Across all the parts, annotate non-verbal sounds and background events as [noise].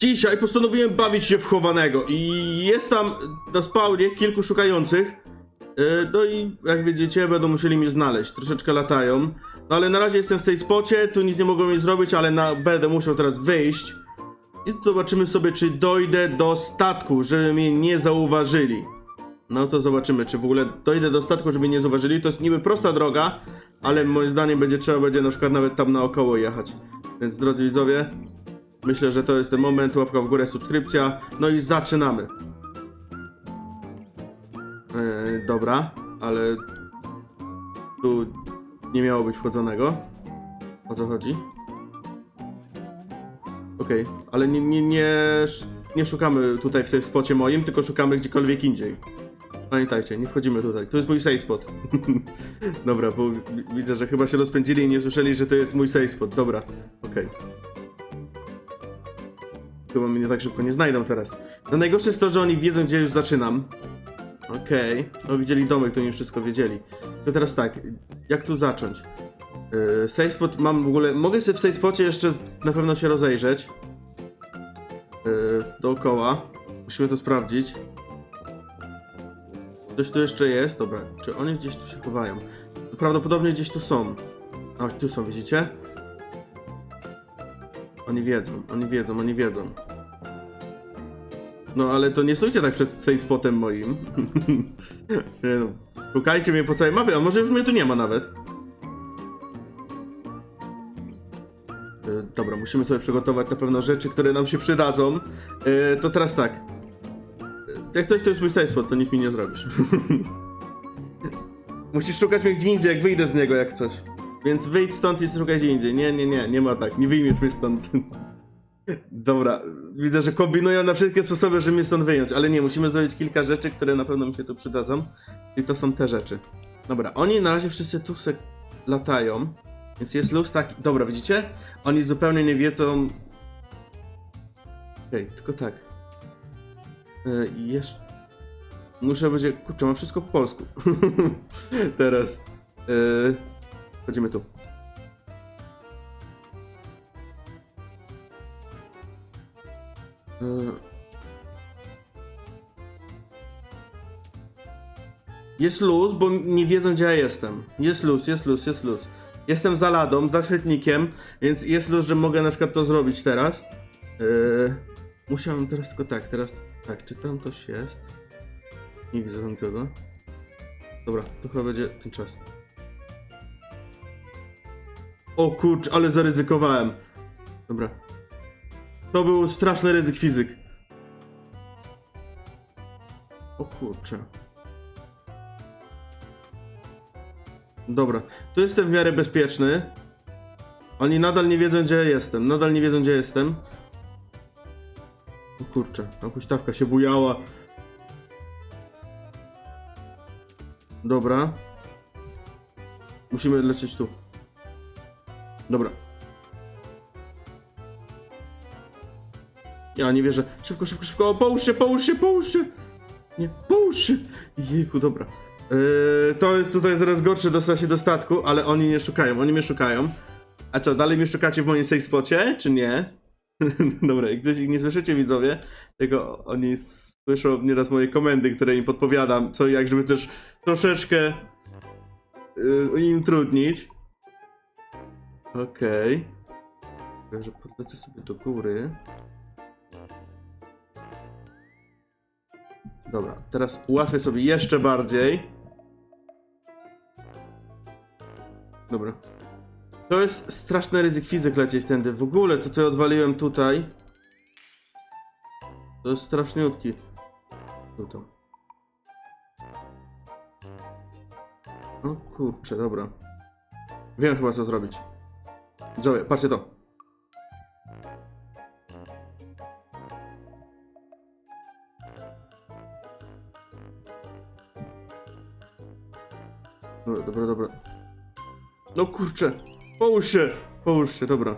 Dzisiaj postanowiłem bawić się w chowanego i jest tam na spawnie kilku szukających. Yy, No i jak widzicie, będą musieli mnie znaleźć. Troszeczkę latają. No ale na razie jestem w tej spocie, tu nic nie mogą mi zrobić, ale na, będę musiał teraz wyjść. I zobaczymy sobie, czy dojdę do statku, żeby mnie nie zauważyli. No to zobaczymy, czy w ogóle dojdę do statku, żeby nie zauważyli. To jest niby prosta droga, ale moim zdaniem będzie trzeba będzie na przykład nawet tam naokoło jechać. Więc drodzy widzowie, myślę, że to jest ten moment. Łapka w górę, subskrypcja. No i zaczynamy. Yy, dobra, ale tu nie miało być wchodzonego. O co chodzi? Okej, ale nie, nie, nie, nie szukamy tutaj w safe spocie moim, tylko szukamy gdziekolwiek indziej. Pamiętajcie, nie wchodzimy tutaj. To jest mój safe spot. [laughs] Dobra, bo wi- widzę, że chyba się rozpędzili i nie słyszeli, że to jest mój safe spot. Dobra, okej. Chyba mnie tak szybko nie znajdą teraz. No najgorsze jest to, że oni wiedzą, gdzie już zaczynam. Okej. No widzieli domek, to nie wszystko wiedzieli. To teraz tak, jak tu zacząć? Yy, safe spot mam w ogóle... Mogę sobie w safe spocie jeszcze na pewno się rozejrzeć. Yy, dookoła. Musimy to sprawdzić. Coś tu jeszcze jest? Dobra, czy oni gdzieś tu się chowają? Prawdopodobnie gdzieś tu są. A, tu są, widzicie? Oni wiedzą, oni wiedzą, oni wiedzą. No ale to nie stójcie tak przed safe spotem moim. [laughs] no. Szukajcie mnie po całej mapie, a może już mnie tu nie ma nawet. E, Dobra, musimy sobie przygotować na pewno rzeczy, które nam się przydadzą. E, to teraz tak. E, Jak coś to jest mój safe spot, to nic mi nie zrobisz. [laughs] Musisz szukać mnie gdzie indziej, jak wyjdę z niego, jak coś. Więc wyjdź stąd i szukaj gdzie indziej. Nie, nie, nie, nie ma tak. Nie wyjmiesz mnie stąd. [laughs] Dobra, widzę, że kombinują na wszystkie sposoby, żeby mnie stąd wyjąć, ale nie, musimy zrobić kilka rzeczy, które na pewno mi się tu przydadzą. I to są te rzeczy. Dobra, oni na razie wszyscy tu se latają, więc jest luz taki... Dobra, widzicie? Oni zupełnie nie wiedzą... Okej, tylko tak. Yy, jeszcze... Muszę będzie... Kurczę, mam wszystko po polsku. [laughs] Teraz. Yy... Chodzimy tu. Yy. Jest luz, bo nie wiedzą gdzie ja jestem. Jest luz, jest luz, jest luz. Jestem za ladą, za świetnikiem, więc jest luz, że mogę na przykład to zrobić teraz. Yy, musiałem teraz tylko tak, teraz tak, czy tam coś jest? Nie widzę tam nikogo. Dobra, to chyba będzie ten czas. O kurcz, ale zaryzykowałem. Dobra. To był straszny ryzyk fizyk. O kurczę. Dobra, tu jestem w miarę bezpieczny. Oni nadal nie wiedzą gdzie jestem, nadal nie wiedzą gdzie jestem. O kurczę, ta huśtawka się bujała. Dobra. Musimy lecieć tu. Dobra. Ja nie wierzę. Szybko, szybko, szybko. Połóż się, połóż się, połóż się. Nie, połóż się. Jejku, dobra. Yy, to jest tutaj zaraz gorsze dostać się do statku, ale oni nie szukają, oni mnie szukają. A co, dalej mnie szukacie w moim safe spocie, czy nie? [laughs] dobra, gdzieś ich nie słyszycie widzowie, tylko oni słyszą nieraz moje komendy, które im podpowiadam, co jak, żeby też troszeczkę yy, im trudnić. Okej. Okay. że podlecę sobie do góry. Dobra, teraz ułatwię sobie jeszcze bardziej. Dobra. To jest straszny ryzyk fizyk lecieć tędy. W ogóle to, co ja odwaliłem tutaj, to jest straszniutki. Tutaj. No kurczę, dobra. Wiem chyba co zrobić. Widzowie, patrzcie to. Dobra, dobra, dobra. No kurczę, połóż się, połóż się, dobra.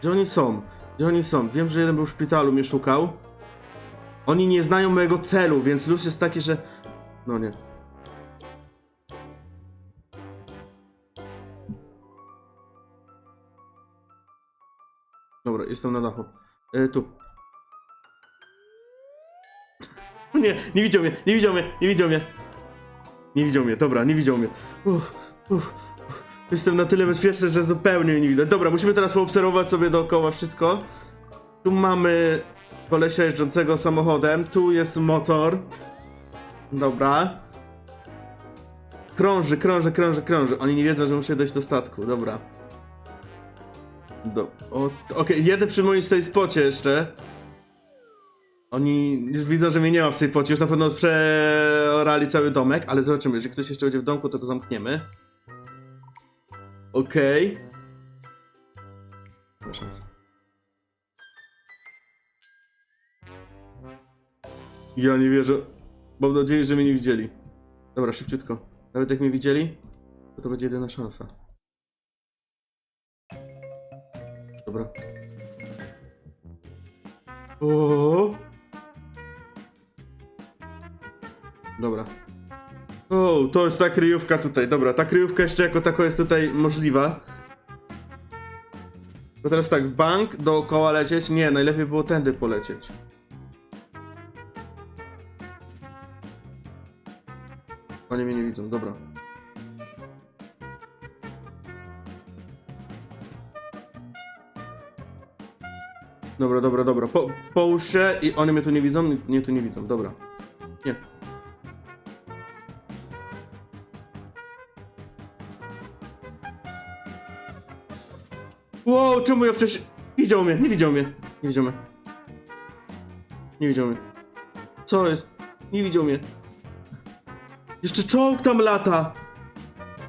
Gdzie oni są? Gdzie oni są? Wiem, że jeden był w szpitalu, mnie szukał. Oni nie znają mojego celu, więc luz jest taki, że... No nie. Dobra, jestem na dachu. E, tu. [laughs] Nie, nie widział mnie, nie widział mnie, nie widział mnie. Nie widział mnie, dobra, nie widział mnie. Uff. Jestem na tyle bezpieczny, że zupełnie mnie nie widać. Dobra, musimy teraz poobserwować sobie dookoła wszystko. Tu mamy kolesia jeżdżącego samochodem, tu jest motor. Dobra. Krąży, krąży, krąży, krąży. Oni nie wiedzą, że muszę dojść do statku, dobra. Do, Okej, jeden przy moim stay spocie jeszcze. Oni już widzą, że mnie nie ma w spocie, już na pewno przeorali cały domek, ale zobaczymy, jeżeli ktoś jeszcze będzie w domku, to go zamkniemy. Okej. Ma szansę. Ja nie wierzę. Mam nadzieję, że mnie nie widzieli. Dobra, szybciutko. Nawet jak mnie widzieli, to to będzie jedyna szansa. Dobra. O. Dobra. O, to jest ta kryjówka tutaj. Dobra, ta kryjówka jeszcze jako tako jest tutaj możliwa. To teraz tak, w bank dookoła lecieć? Nie, najlepiej było tędy polecieć. Oni mnie nie widzą, dobra. Dobra, dobra, dobra. Po, połóż się i oni mnie tu nie widzą? Nie, tu nie widzą, dobra. Nie. Wow, czemu ja wcześniej... Widział mnie, nie widział mnie. Nie widział mnie. Nie widział mnie. Co jest? Nie widział mnie. Jeszcze czołg tam lata!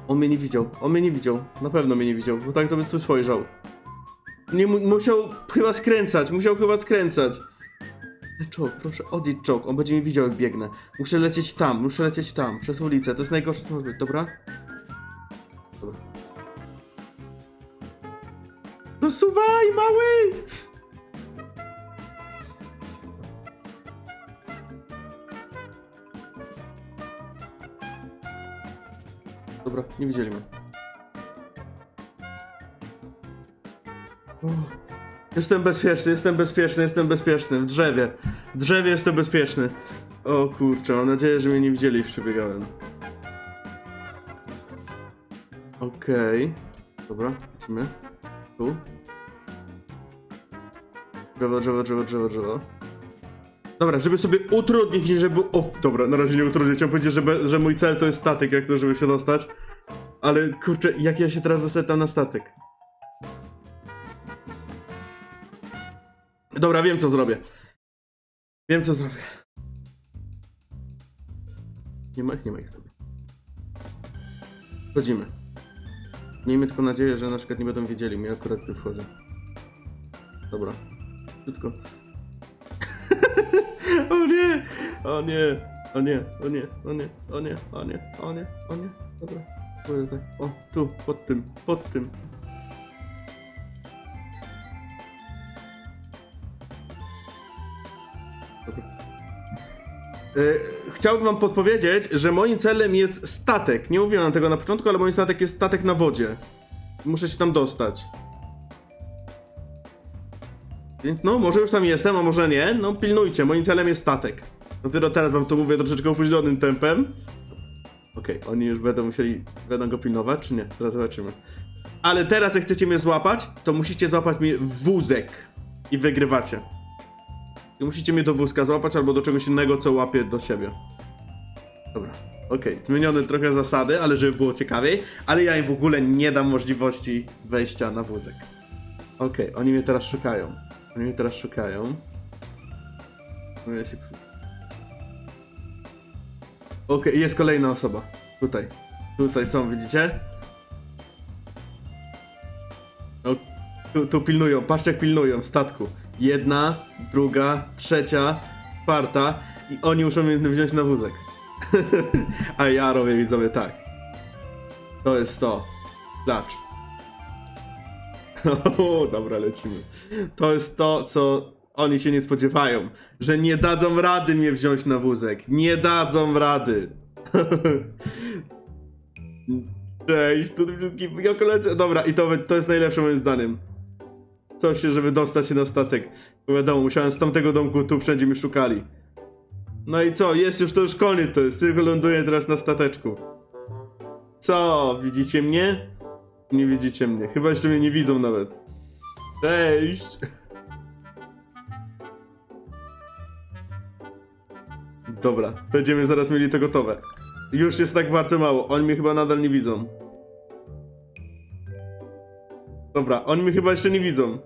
On mnie nie widział, on mnie nie widział. Na pewno mnie nie widział, bo tak to by tu spojrzał. Nie mu musiał chyba skręcać, musiał chyba skręcać. Czołg, proszę, odjedź czołg, on będzie mnie widział jak biegnę. Muszę lecieć tam, muszę lecieć tam, przez ulicę, to jest najgorsze co może być, dobra? Dobra. Dosuwaj, mały! Dobra, nie widzieli mnie. Jestem bezpieczny, jestem bezpieczny, jestem bezpieczny. W drzewie. W drzewie jestem bezpieczny. O kurczę, mam nadzieję, że mnie nie widzieli, jak przebiegałem. Okej. Dobra, lecimy. Tu. Drzewo, drzewo, drzewo, drzewo, drzewo. Dobra, żeby sobie utrudnić żeby... O, dobra, na razie nie utrudnię. Chciałem powiedzieć, że, że mój cel to jest statek, jak to, żeby się dostać. Ale kurczę, jak ja się teraz dostanę tam na statek? Dobra, wiem co zrobię. Wiem co zrobię. Nie ma ich, nie ma ich. Wchodzimy. Miejmy tylko nadzieję, że na przykład nie będą wiedzieli, mnie akurat tu wchodzę. Dobra. Szybko. [laughs] o nie! O nie! O nie, o nie, o nie, o nie, o nie, o nie, o nie. Dobra. O, tu, pod tym, pod tym. Chciałbym wam podpowiedzieć, że moim celem jest statek. Nie mówiłem tego na początku, ale moim statek jest statek na wodzie. Muszę się tam dostać. Więc no, może już tam jestem, a może nie. No, pilnujcie, moim celem jest statek. Dopiero teraz wam to mówię troszeczkę opóźnionym tempem. Okej, oni już będą musieli, będą go pilnować, czy nie? Teraz zobaczymy. Ale teraz, jak chcecie mnie złapać, to musicie złapać w wózek. I wygrywacie. I musicie mnie do wózka złapać albo do czegoś innego, co łapie do siebie. Dobra, okej. Zmienione trochę zasady, ale żeby było ciekawiej. Ale ja im w ogóle nie dam możliwości wejścia na wózek. Okej, oni mnie teraz szukają. Oni mnie teraz szukają. No ja. Okej, jest kolejna osoba. Tutaj. Tutaj są, widzicie? O, tu, tu pilnują, patrzcie jak pilnują statku. Jedna, druga, trzecia, czwarta i oni muszą mnie wziąć na wózek. [laughs] A ja robię widzowie tak. To jest to. Klacz. [laughs] O, dobra, lecimy. To jest to, co oni się nie spodziewają. Że nie dadzą rady mnie wziąć na wózek. Nie dadzą rady. [laughs] Cześć, tu wszystkim ja. Dobra, i to, to jest najlepsze moim zdaniem. Coś, żeby dostać się na statek. Bo wiadomo, musiałem z tamtego domku, tu wszędzie mnie szukali. No i co, jest już to już koniec, to jest, tylko ląduję teraz na stateczku. Co, widzicie mnie? Nie widzicie mnie, chyba jeszcze mnie nie widzą nawet. Cześć! Dobra, będziemy zaraz mieli to gotowe. Już jest tak bardzo mało, oni mnie chyba nadal nie widzą. Dobra, oni mnie chyba jeszcze nie widzą.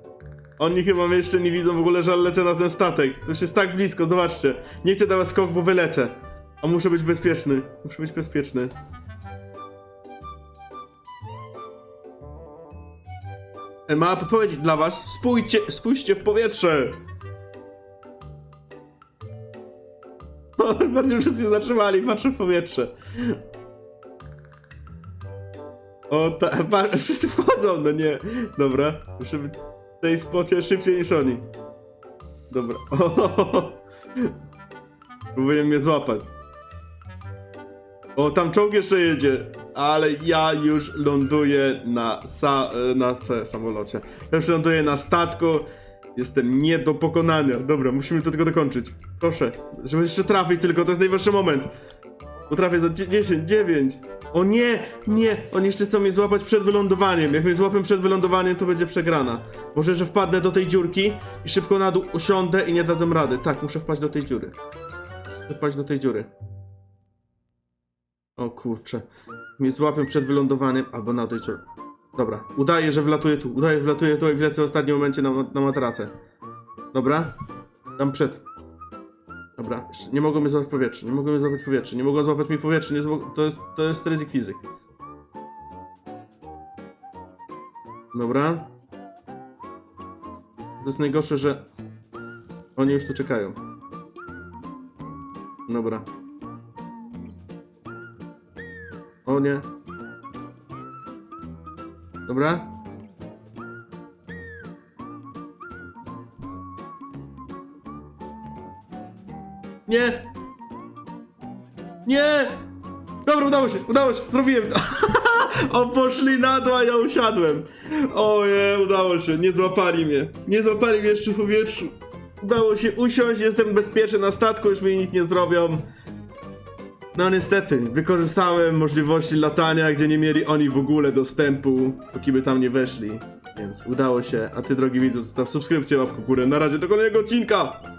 Oni chyba mnie jeszcze nie widzą, w ogóle żal lecę na ten statek. To już jest tak blisko, zobaczcie. Nie chcę dawać skok, bo wylecę. A muszę być bezpieczny. Muszę być bezpieczny. E, Mała podpowiedź dla was. Spójrzcie, spójrzcie w powietrze. [laughs] Bardziej wszyscy się zatrzymali, patrzę w powietrze. O, ta, wszyscy wchodzą, no nie. Dobra, muszę być w tej spocie szybciej niż oni. Dobra. O, [laughs] Próbuję mnie złapać. O, tam czołg jeszcze jedzie, ale ja już ląduję na, sa, na sa, samolocie. Ja już ląduję na statku. Jestem nie do pokonania. Dobra, musimy to tylko dokończyć. Proszę, żeby jeszcze trafić tylko, to jest najwyższy moment. Potrafię za 10, 9. O nie, nie, oni jeszcze chcą mnie złapać przed wylądowaniem. Jak mnie złapią przed wylądowaniem, to będzie przegrana. Może, że wpadnę do tej dziurki i szybko na dół usiądę i nie dadzą rady. Tak, muszę wpaść do tej dziury. Muszę wpaść do tej dziury. O kurczę. Mnie złapią przed wylądowaniem albo na tej dziury. Dobra, udaję, że wlatuję tu. Udaję, że wlatuję tu i wlecę w ostatnim momencie na, na matracę. Dobra? Tam przed. Dobra, nie mogą mnie złapać powietrze, nie mogą mnie złapać powietrze, nie mogą złapać mi powietrze, nie to jest, to jest ryzyk fizyk. Dobra. To jest najgorsze, że oni już tu czekają. Dobra. O nie. Dobra. Nie! Nie! Dobra, udało się, udało się, zrobiłem to. [laughs] o, poszli na dół, a ja usiadłem. O udało się, nie złapali mnie. Nie złapali mnie jeszcze w powietrzu. Udało się usiąść, jestem bezpieczny na statku, już mi nic nie zrobią. No niestety, wykorzystałem możliwości latania, gdzie nie mieli oni w ogóle dostępu, póki by tam nie weszli. Więc udało się, a ty drogi widzu, zostaw subskrypcję, łapkę górę. Na razie do kolejnego odcinka!